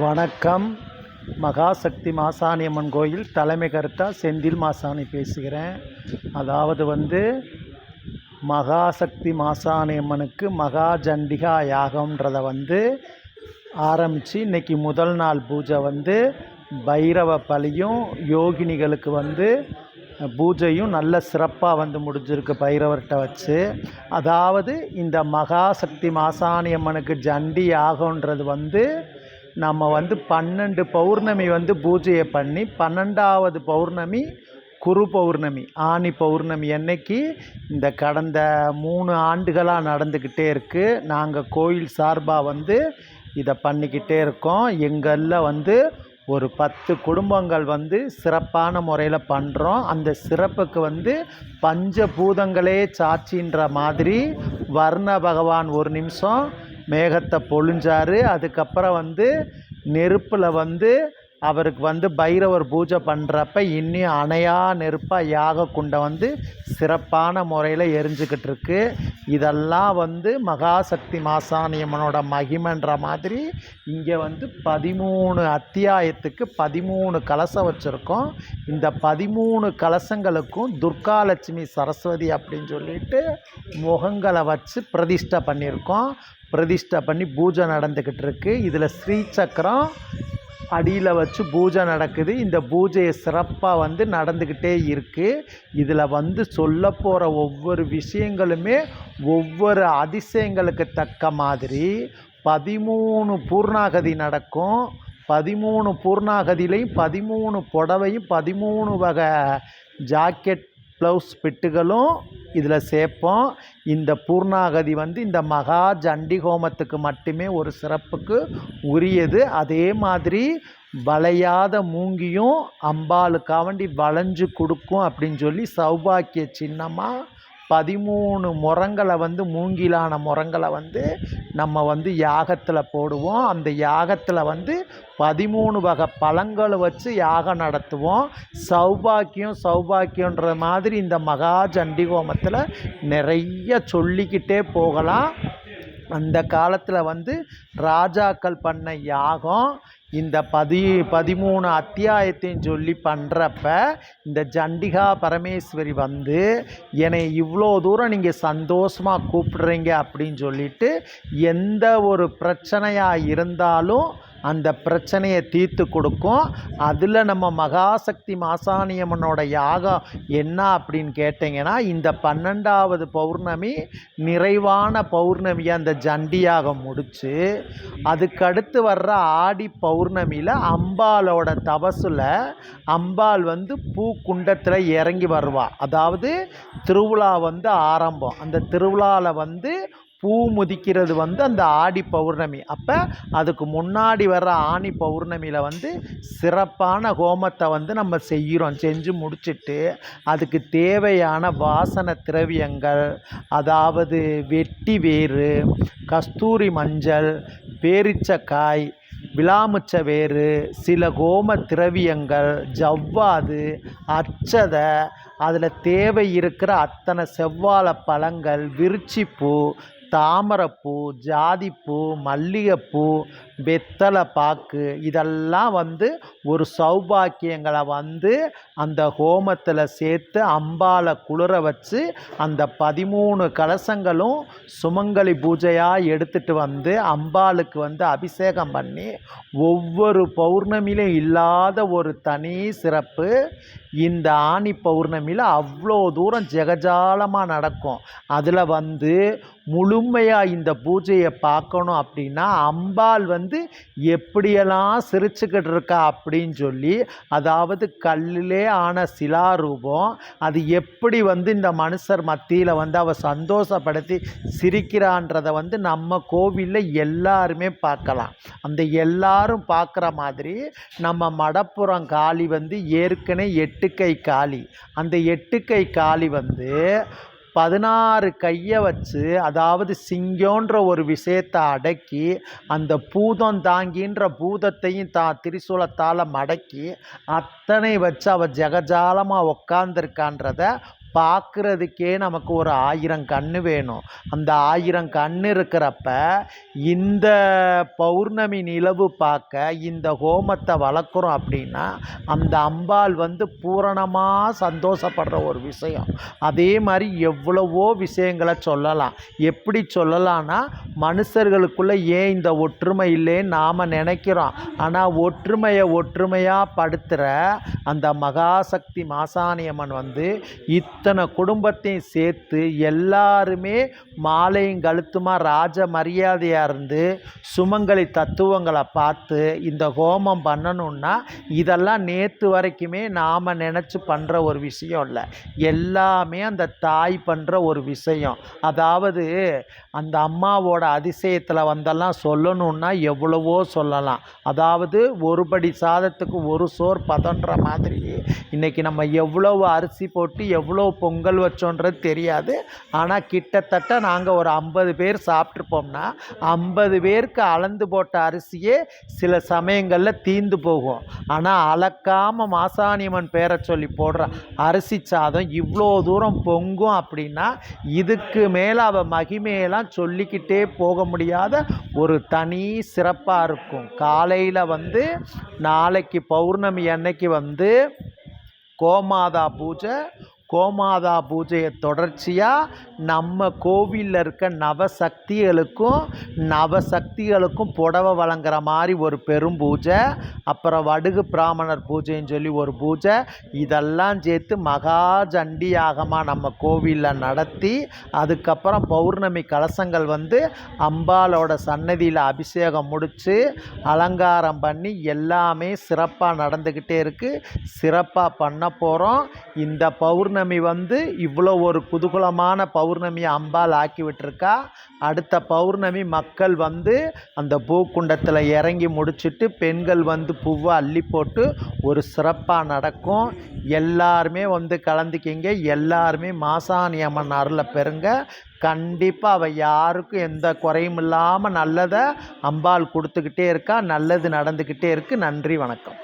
வணக்கம். மகாசக்தி மாசாணி அம்மன் கோயில் தலைமை கருத்தா செந்தில் மாசாணி பேசுகிறேன். அதாவது வந்து மகாசக்தி மாசாணி அம்மனுக்கு மகா ஜண்டிகா யாகம்ன்றத வந்து ஆரம்பித்து இன்னைக்கு முதல் நாள் பூஜை வந்து பைரவ பலியும் யோகினிகளுக்கு வந்து பூஜையும் நல்ல சிறப்பாக வந்து முடிஞ்சிருக்கு பைரவர்கிட்ட வச்சு. அதாவது இந்த மகாசக்தி மாசாணி அம்மனுக்கு ஜண்டி யாகன்றது வந்து நம்ம வந்து பன்னெண்டு பௌர்ணமி வந்து பூஜையை பண்ணி பன்னெண்டாவது பௌர்ணமி குரு பௌர்ணமி ஆணி பௌர்ணமி அன்னைக்கு இந்த கடந்த மூணு ஆண்டுகளாக நடந்துக்கிட்டே இருக்குது நாங்கள் கோயில் சார்பாக வந்து இதை பண்ணிக்கிட்டே இருக்கோம். எங்களில் வந்து ஒரு பத்து குடும்பங்கள் வந்து சிறப்பான முறையில் பண்ணுறோம் அந்த சிறப்புக்கு வந்து பஞ்சபூதங்களே சாட்சின்ற மாதிரி வர்ண பகவான் ஒரு நிமிஷம் மேகத்தை பொழிஞ்சாரு. அதுக்கப்புறம் வந்து நெருப்பில் வந்து அவருக்கு வந்து பைரவர் பூஜை பண்ணுறப்ப இன்னும் அணையா நெருப்பாக யாக குண்டம் வந்து சிறப்பான முறையில் எரிஞ்சுக்கிட்டு இருக்கு. இதெல்லாம் வந்து மகாசக்தி மாசாணியம்மனோட மகிமன்ற மாதிரி இங்கே வந்து பதிமூணு அத்தியாயத்துக்கு பதிமூணு கலசம் வச்சுருக்கோம். இந்த பதிமூணு கலசங்களுக்கும் துர்காலட்சுமி சரஸ்வதி அப்படின்னு சொல்லிட்டு முகங்களை வச்சு பிரதிஷ்டை பண்ணியிருக்கோம். பிரதிஷ்டை பண்ணி பூஜை நடந்துக்கிட்டு இருக்கு. இதில் ஸ்ரீ சக்கரம் அடியில் வச்சு பூஜை நடக்குது. இந்த பூஜையை சிறப்பாக வந்து நடந்துக்கிட்டே இருக்குது இதில் வந்து சொல்ல போகிற ஒவ்வொரு விஷயங்களுமே ஒவ்வொரு அதிசயங்களுக்கு தக்க மாதிரி. பதிமூணு பூர்ணாகதி நடக்கும். பதிமூணு பூர்ணாகதியிலையும் பதிமூணு புடவையும் பதிமூணு வகை ஜாக்கெட் ப்ளவுஸ் பிட்டுகளும் இதில் சேர்ப்போம். இந்த பூர்ணாகதி வந்து இந்த மகா ஜண்டி ஹோமத்துக்கு மட்டுமே ஒரு சிறப்புக்கு உரியது. அதே மாதிரி வளையாத மூங்கியும் அம்பாளுக்காவண்டி வளைஞ்சு கொடுக்கும் அப்படின்னு சொல்லி சௌபாக்கிய சின்னமாக பதிமூணு முறங்களை வந்து மூங்கிலான முறங்களை வந்து நம்ம வந்து யாகத்தில் போடுவோம். அந்த யாகத்தில் வந்து பதிமூணு வகை பழங்களை வச்சு யாகம் நடத்துவோம். சௌபாக்கியம் சௌபாக்கியன்ற மாதிரி இந்த மகா சண்டி ஹோமத்தில் நிறைய சொல்லிக்கிட்டே போகலாம். அந்த காலத்தில் வந்து ராஜாக்கள் பண்ண யாகம் இந்த பதி பதிமூணு அத்தியாயத்தையும் சொல்லி பண்ணுறப்ப இந்த ஜண்டிகா பரமேஸ்வரி வந்து என்னை இவ்வளோ தூரம் நீங்கள் சந்தோஷமாக கூப்பிடுறீங்க அப்படின்னு சொல்லிட்டு எந்த ஒரு பிரச்சனையாக இருந்தாலும் அந்த பிரச்சனையை தீர்த்து கொடுக்கும். அதில் நம்ம மகாசக்தி மாசாணியம்மனோட யாகம் என்ன அப்படின்னு கேட்டிங்கன்னா இந்த பன்னெண்டாவது பௌர்ணமி நிறைவான பௌர்ணமியை அந்த ஜண்டியாகம் முடித்து அதுக்கடுத்து வர்ற ஆடி பௌர்ணமியில் அம்பாலோட தபசில் அம்பாள் வந்து பூ குண்டத்தில் இறங்கி வருவாள் அதாவது திருவிழா வந்து ஆரம்பம். அந்த திருவிழாவில் வந்து பூ முதிக்கிறது வந்து அந்த ஆடி பௌர்ணமி. அப்போ அதுக்கு முன்னாடி வர்ற ஆணி பௌர்ணமியில் வந்து சிறப்பான ஹோமத்தை வந்து நம்ம செய்கிறோம் செஞ்சு முடிச்சுட்டு அதுக்கு தேவையான வாசன திரவியங்கள் அதாவது வெட்டி வேறு கஸ்தூரி மஞ்சள் பேரிச்சக்காய் விலாமுச்ச வேறு சில கோம திரவியங்கள் ஜவ்வாது அச்சதை அதில் தேவை இருக்கிற அத்தனை செவ்வாழை பழங்கள் விருச்சிப்பூ தாமரைப்பூ ஜாதிப்பூ மல்லிகைப்பூ வெத்தலை பாக்கு இதெல்லாம் வந்து ஒரு சௌபாக்கியங்களை வந்து அந்த ஹோமத்தில் சேர்த்து அம்பாவை குளிர வச்சு அந்த பதிமூணு கலசங்களும் சுமங்கலி பூஜையாக எடுத்துகிட்டு வந்து அம்பாளுக்கு வந்து அபிஷேகம் பண்ணி ஒவ்வொரு பௌர்ணமியிலும் இல்லாத ஒரு தனி சிறப்பு இந்த ஆணி பௌர்ணமியில் அவ்வளோ தூரம் ஜெகஜாலமாக நடக்கும். அதில் வந்து முழுமையாக இந்த பூஜையை பார்க்கணும் அப்படின்னா அம்பாள் வந்து எப்படியெல்லாம் சிரிச்சுக்கிட்டு இருக்கா அப்படின்னு சொல்லி அதாவது கல்லிலே ஆன சிலாரூபம் அது எப்படி வந்து இந்த மனுஷர் மத்தியில் வந்து அவள் சந்தோஷப்படுத்தி சிரிக்கிறான்றதை வந்து நம்ம கோவிலில் எல்லாருமே பார்க்கலாம். அந்த எல்லாரும் பார்க்குற மாதிரி நம்ம மடப்புறம் காளி வந்து ஏற்கனவே எட்டுக்கை காளி. அந்த எட்டுக்கை காளி வந்து பதினாறு கையை வச்சு அதாவது சிங்கம்ன்ற ஒரு விஷயத்தை அடக்கி அந்த பூதம் தாங்கின்ற பூதத்தையும் தா திரிசூலத்தால் மடக்கி அத்தனை வச்சு அவள் ஜெகஜாலமாக உக்காந்துருக்கான்றத பார்க்குறதுக்கே நமக்கு ஒரு ஆயிரம் கண் வேணும். அந்த ஆயிரம் கண் இருக்கிறப்ப இந்த பௌர்ணமி நிலவு பார்க்க இந்த ஹோமத்தை வளர்க்குறோம் அப்படின்னா அந்த அம்பாள் வந்து பூரணமாக சந்தோஷப்படுற ஒரு விஷயம். அதே மாதிரி எவ்வளவோ விஷயங்களை சொல்லலாம். எப்படி சொல்லலாம்னா மனுஷர்களுக்குள்ளே ஏன் இந்த ஒற்றுமை இல்லைன்னு நாம் நினைக்கிறோம். ஆனால் ஒற்றுமையை ஒற்றுமையாக படுத்துகிற அந்த மகாசக்தி மாசாணியம்மன் வந்து இத்தனை குடும்பத்தையும் சேர்த்து எல்லாருமே மாலையும் கழுத்துமா ராஜ மரியாதையாக இருந்து சுமங்கலி தத்துவங்களை பார்த்து இந்த ஹோமம் பண்ணணுன்னா இதெல்லாம் நேற்று வரைக்குமே நாம் நினச்சி பண்ணுற ஒரு விஷயம் இல்லை. எல்லாமே அந்த தாய் பண்ணுற ஒரு விஷயம். அதாவது அந்த அம்மாவோட அதிசயத்தில் வந்தெல்லாம் சொல்லணுன்னா எவ்வளவோ சொல்லலாம். அதாவது ஒரு படி சாதத்துக்கு ஒரு சோர் பதன்ற மாதிரி. இன்றைக்கி நம்ம எவ்வளவு அரிசி போட்டு எவ்வளோ பொங்கல் வச்சோன்றது தெரியாது. ஆனால் கிட்டத்தட்ட நாங்கள் ஒரு ஐம்பது பேர் சாப்பிட்ருப்போம்னா ஐம்பது பேருக்கு அளந்து போட்ட அரிசியே சில சமயங்களில் தீந்து போகும். ஆனால் அளக்காமல் மாசாணியம்மன் பேரை சொல்லி போடுற அரிசி சாதம் இவ்வளோ தூரம் பொங்கும் அப்படின்னா இதுக்கு மேலே அவள் மகிமையெல்லாம் சொல்லிக்கிட்டே போக முடியாத ஒரு தனி சிறப்பாக இருக்கும். காலையில் வந்து நாளைக்கு பௌர்ணமி அன்னைக்கு வந்து கோமாதா பூஜை கோமாதா பூஜையை தொடர்ச்சியாக நம்ம கோவிலில் இருக்க நவசக்திகளுக்கும் நவசக்திகளுக்கும் புடவை வழங்குற மாதிரி ஒரு பெரும் பூஜை அப்புறம் வடுகு பிராமணர் பூஜைன்னு சொல்லி ஒரு பூஜை இதெல்லாம் சேர்த்து மகா ஜண்டியாகமாக நம்ம கோவிலில் நடத்தி அதுக்கப்புறம் பௌர்ணமி கலசங்கள் வந்து அம்பாலோட சன்னதியில் அபிஷேகம் முடித்து அலங்காரம் பண்ணி எல்லாமே சிறப்பாக நடந்துக்கிட்டே இருக்குது சிறப்பாக பண்ண போகிறோம் இந்த பௌர்ணமி வந்து இவ்வளோ ஒரு குதூகலமான பௌர்ணமியை அம்பாள் ஆக்கி விட்டுருக்கா. அடுத்த பௌர்ணமி மக்கள் வந்து அந்த பூக்குண்டத்தில் இறங்கி முடிச்சுட்டு பெண்கள் வந்து பூவை அள்ளி போட்டு ஒரு சிறப்பாக நடக்கும். எல்லாருமே வந்து கலந்துக்கிங்க. எல்லாருமே மாசாணி அம்மன் அருளை பெறுங்க. கண்டிப்பாக அவள் யாருக்கும் எந்த குறையும் இல்லாமல் நல்லதை அம்பாள் கொடுத்துக்கிட்டே இருக்கா. நல்லது நடந்துக்கிட்டே இருக்குது நன்றி வணக்கம்.